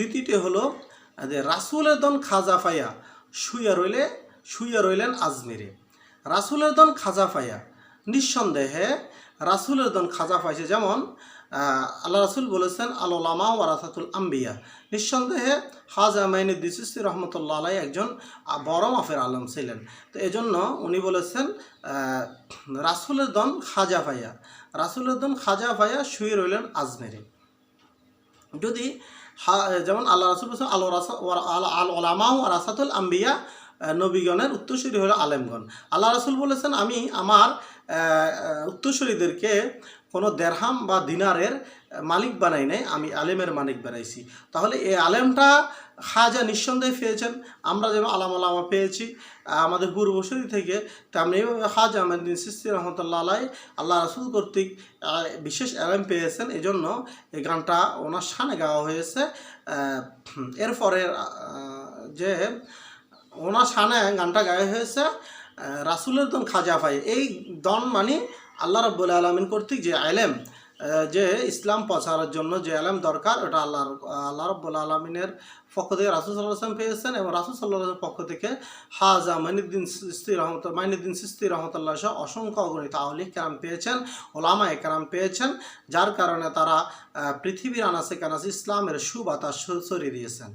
দ্বিতীয়টি হলো, যে রাসুলের দন খাজা ফাইয়া শুইয়া রইলে, শুইয়া রইলেন আজমিরে। রাসুলের দন খাজা ফাইয়া নিঃসন্দেহে রাসুলের দন খাজা ফাইছে যেমন আল্লাহ রাসুল বলেছেন আলোলামা ওয়ারাসাতুল আম্বিয়া। নিঃসন্দেহে হাজা মাইনুদ্দিন দিসিস্তি রহমতুল্লাহ আলাই একজন বড় মাফের আলম ছিলেন। তো এজন্য উনি বলেছেন রাসুলের দন খাজা ভাইয়া রাসুলের দন খাজা ভাইয়া শুয়ে রইলেন আজমেরে। যদি যেমন আল্লাহ রাসুল বলছেন, আল আল- ওলামা রাসাতুল আম্বিয়া নবীগণের উত্তরসূরি হলো আলেমগণ। আল্লাহ রাসুল বলেছেন, আমি আমার উত্তরসূরিদেরকে কোনো দেরহাম বা দিনারের মালিক বানাই নাই, আমি আলেমের মালিক বানাইছি। তাহলে এই আলেমটা খাজা নিঃসন্দেহে পেয়েছেন। আমরা যেমন আলাম আলামা পেয়েছি। আমাদের পূর্বসূরি থেকে তেমনি খাজা আমাদিন সিস্তি রহমতুল্লাহ আলাই আল্লাহ রাসুল কর্তৃক বিশেষ আলেম পেয়েছেন। এই জন্য এই গানটা ওনার সানে গাওয়া হয়েছে। এরপরে যে ওনার সানে গানটা গাওয়া হয়েছে রাসুলের দন খাজা ভাই এই দন মানে আল্লাহ রব্বুল আলমিন কর্তৃক যে আলেম যে ইসলাম প্রচারের জন্য যে আলেম দরকার, ওটা আল্লাহর, আল্লাহ রব্বুল আলমিনের পক্ষ থেকে রাসুল সাল্লাহ আসলাম পেয়েছেন এবং রাসুল সাল্লাহ পক্ষ থেকে হাজা মাইনুদ্দিন সিস্তি রহমত, মাইনুদ্দিন সিস্তি রহমতুল্লাহ সহ অসংখ্য অগণিত আউলি কেরাম পেয়েছেন, ওলামা একরাম পেয়েছেন, যার কারণে তারা পৃথিবীর আনাসে কানাসে ইসলামের সুবাতাস ছড়িয়ে দিয়েছেন।